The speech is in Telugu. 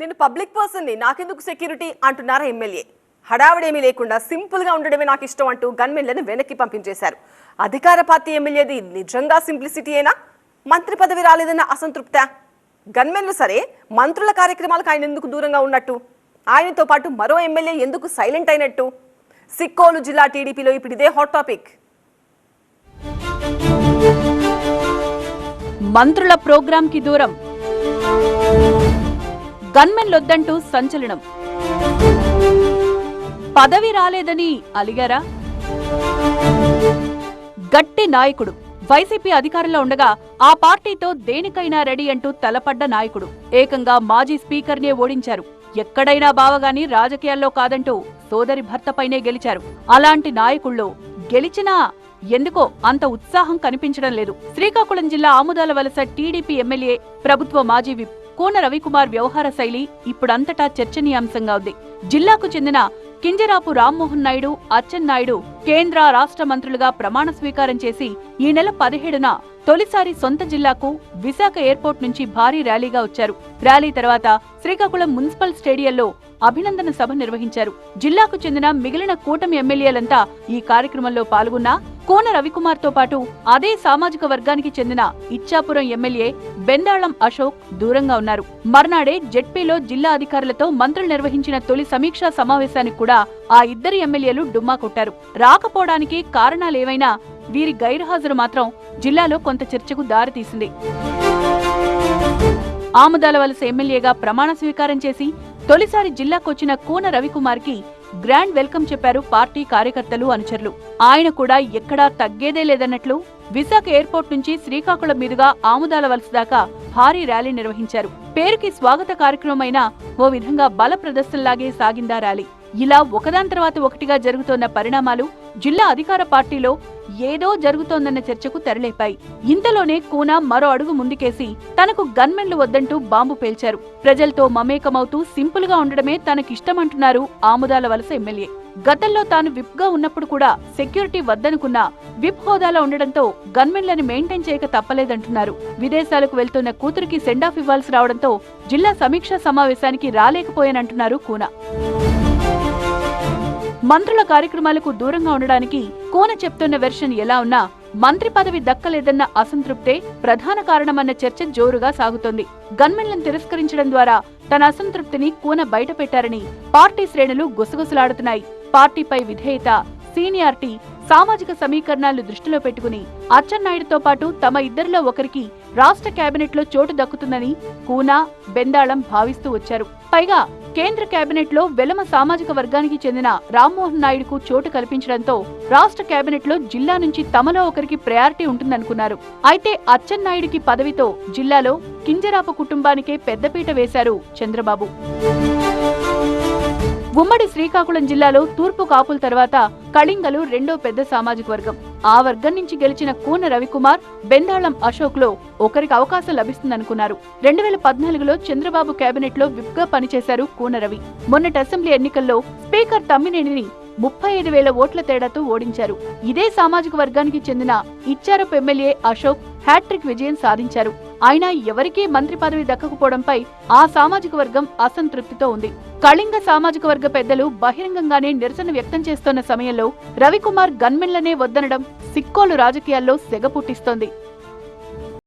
నేను పబ్లిక్ పర్సన్ని నాకెందుకు సెక్యూరిటీ? అంటున్నారా ఎమ్మెల్యే. హడావిడేమీ లేకుండా సింపుల్గా ఉండడమే నాకు ఇష్టం అంటూ గన్మెన్లను వెనక్కి పంపించేశారు. అధికార పార్టీ ఎమ్మెల్యేది నిజంగా సింప్లిసిటీయేనా? మంత్రి పదవి రాలేదన్న అసంతృప్త? గన్మెన్లు సరే మంత్రుల కార్యక్రమాలకు ఆయన ఎందుకు దూరంగా ఉన్నట్టు? ఆయనతో పాటు మరో ఎమ్మెల్యే ఎందుకు సైలెంట్ అయినట్టు? సిక్కోలు జిల్లా టీడీపీలో ఇప్పుడు ఇదే హాట్ టాపిక్. మంత్రుల ప్రోగ్రాంకి దూరం. గన్మెన్లొద్దంటూ సంచలనం. పదవి రాలేదని అలిగారా? గట్టి నాయకుడు. వైసీపీ అధికారంలో ఉండగా ఆ పార్టీతో దేనికైనా రెడీ అంటూ తలపడ్డ నాయకుడు. ఏకంగా మాజీ స్పీకర్నే ఓడించారు. ఎక్కడైనా బావగాని రాజకీయాల్లో కాదంటూ సోదరి భర్తపైనే గెలిచారు. అలాంటి నాయకుల్లో గెలిచినా ఎందుకో అంత ఉత్సాహం కనిపించడం లేదు. శ్రీకాకుళం జిల్లా ఆముదాల వలస టీడీపీ ఎమ్మెల్యే ప్రభుత్వ మాజీ విప్ కోన రవికుమార్ వ్యవహార శైలి ఇప్పుడంతటా చర్చనీయాంశంగా ఉంది. జిల్లాకు చెందిన కింజరాపు రామ్మోహన్ నాయుడు అచ్చెన్నాయుడు కేంద్ర రాష్ట్ర మంత్రులుగా ప్రమాణ స్వీకారం చేసి ఈ నెల పదిహేడున తొలిసారి సొంత జిల్లాకు విశాఖ ఎయిర్పోర్ట్ నుంచి భారీ ర్యాలీగా వచ్చారు. ర్యాలీ తర్వాత శ్రీకాకుళం మున్సిపల్ స్టేడియంలో అభినందన సభ నిర్వహించారు. జిల్లాకు చెందిన మిగిలిన కూటమి ఎమ్మెల్యేలంతా ఈ కార్యక్రమంలో పాల్గొన్నా కోన రవికుమార్తో పాటు అదే సామాజిక వర్గానికి చెందిన ఇచ్చాపురం ఎమ్మెల్యే బెందాళం అశోక్ దూరంగా ఉన్నారు. మర్నాడే జెడ్పీలో జిల్లా అధికారులతో మంత్రులు నిర్వహించిన తొలి సమీక్షా సమావేశానికి కూడా ఆ ఇద్దరు ఎమ్మెల్యేలు డుమ్మా కొట్టారు. రాకపోవడానికి కారణాలేవైనా వీరి గైర్హాజరు మాత్రం జిల్లాలో కొంత చర్చకు దారితీసింది. ఆముదాల వలస ఎమ్మెల్యేగా ప్రమాణ స్వీకారం చేసి తొలిసారి జిల్లాకొచ్చిన కూన రవికుమార్కి గ్రాండ్ వెల్కమ్ చెప్పారు పార్టీ కార్యకర్తలు అనుచరులు. ఆయన కూడా ఎక్కడా తగ్గేదే లేదన్నట్లు విశాఖ ఎయిర్పోర్ట్ నుంచి శ్రీకాకుళం మీదుగా ఆముదాల వలస దాకా భారీ ర్యాలీ నిర్వహించారు. పేరుకి స్వాగత కార్యక్రమమైన ఓ విధంగా బల ప్రదర్శనలాగే సాగిందా ర్యాలీ. ఇలా ఒకదాని తర్వాత ఒకటిగా జరుగుతోన్న పరిణామాలు జిల్లా అధికార పార్టీలో ఏదో జరుగుతోందన్న చర్చకు తెరలేపాయి. ఇంతలోనే కూన మరో అడుగు ముందుకేసి తనకు గన్మెన్లు వద్దంటూ బాంబు పేల్చారు. ప్రజలతో మమేకమవుతూ సింపుల్గా ఉండడమే తనకిష్టమంటున్నారు ఆముదాల వలస ఎమ్మెల్యే. గతంలో తాను విప్గా ఉన్నప్పుడు కూడా సెక్యూరిటీ వద్దనుకున్నా విప్ హోదాలో ఉండడంతో గన్మెన్లను మెయింటైన్ చేయక తప్పలేదంటున్నారు. విదేశాలకు వెళ్తున్న కూతురికి సెండాఫ్ ఇవ్వాల్సి రావడంతో జిల్లా సమీక్షా సమావేశానికి రాలేకపోయానంటున్నారు కూనా. మంత్రుల కార్యక్రమాలకు దూరంగా ఉండడానికి కోన చెప్తున్న వెర్షన్ ఎలా ఉన్నా మంత్రి పదవి దక్కలేదన్న అసంతృప్తే ప్రధాన కారణమన్న చర్చ జోరుగా సాగుతోంది. గన్మెన్లను తిరస్కరించడం ద్వారా తన అసంతృప్తిని కూన బయటపెట్టారని పార్టీ శ్రేణులు గుసగుసలాడుతున్నాయి. పార్టీపై విధేయత సీనియారిటీ సామాజిక సమీకరణాలు దృష్టిలో పెట్టుకుని అచ్చెన్నాయుడుతో పాటు తమ ఇద్దరిలో ఒకరికి రాష్ట్ర కేబినెట్లో చోటు దక్కుతుందని కూనా బెందాళం భావిస్తూ వచ్చారు. పైగా కేంద్ర కేబినెట్లో వెలమ సామాజిక వర్గానికి చెందిన రామ్మోహన్ నాయుడుకు చోటు కల్పించడంతో రాష్ట్ర కేబినెట్లో జిల్లా నుంచి తమలో ఒకరికి ప్రయారిటీ ఉంటుందనుకున్నారు. అయితే అచ్చెన్నాయుడికి పదవితో జిల్లాలో కింజరాపు కుటుంబానికే పెద్దపీట వేశారు చంద్రబాబు. ఉమ్మడి శ్రీకాకుళం జిల్లాలో తూర్పు కాపుల తర్వాత కళింగలు రెండో పెద్ద సామాజిక వర్గం. ఆ వర్గం నుంచి గెలిచిన కూన రవికుమార్ బెందాళం అశోక్లో ఒకరికి అవకాశం లభిస్తుందనుకున్నారు. రెండు వేల పద్నాలుగులో చంద్రబాబు కేబినెట్లో విప్గా పనిచేశారు కూన రవి. మొన్నటి అసెంబ్లీ ఎన్నికల్లో స్పీకర్ తమ్మినేనిని ముప్పై ఐదు వేల ఓట్ల తేడాతో ఓడించారు. ఇదే సామాజిక వర్గానికి చెందిన ఇచ్చారపు ఎమ్మెల్యే అశోక్ హ్యాట్రిక్ విజయం సాధించారు. అయినా ఎవరికీ మంత్రి పదవి దక్కకపోవడంపై ఆ సామాజిక వర్గం అసంతృప్తితో ఉంది. కళింగ సామాజిక వర్గ పెద్దలు బహిరంగంగానే నిరసన వ్యక్తం చేస్తోన్న సమయంలో రవికుమార్ గన్మెన్లనే వద్దనడం సిక్కోలు రాజకీయాల్లో సెగ పుట్టిస్తోంది.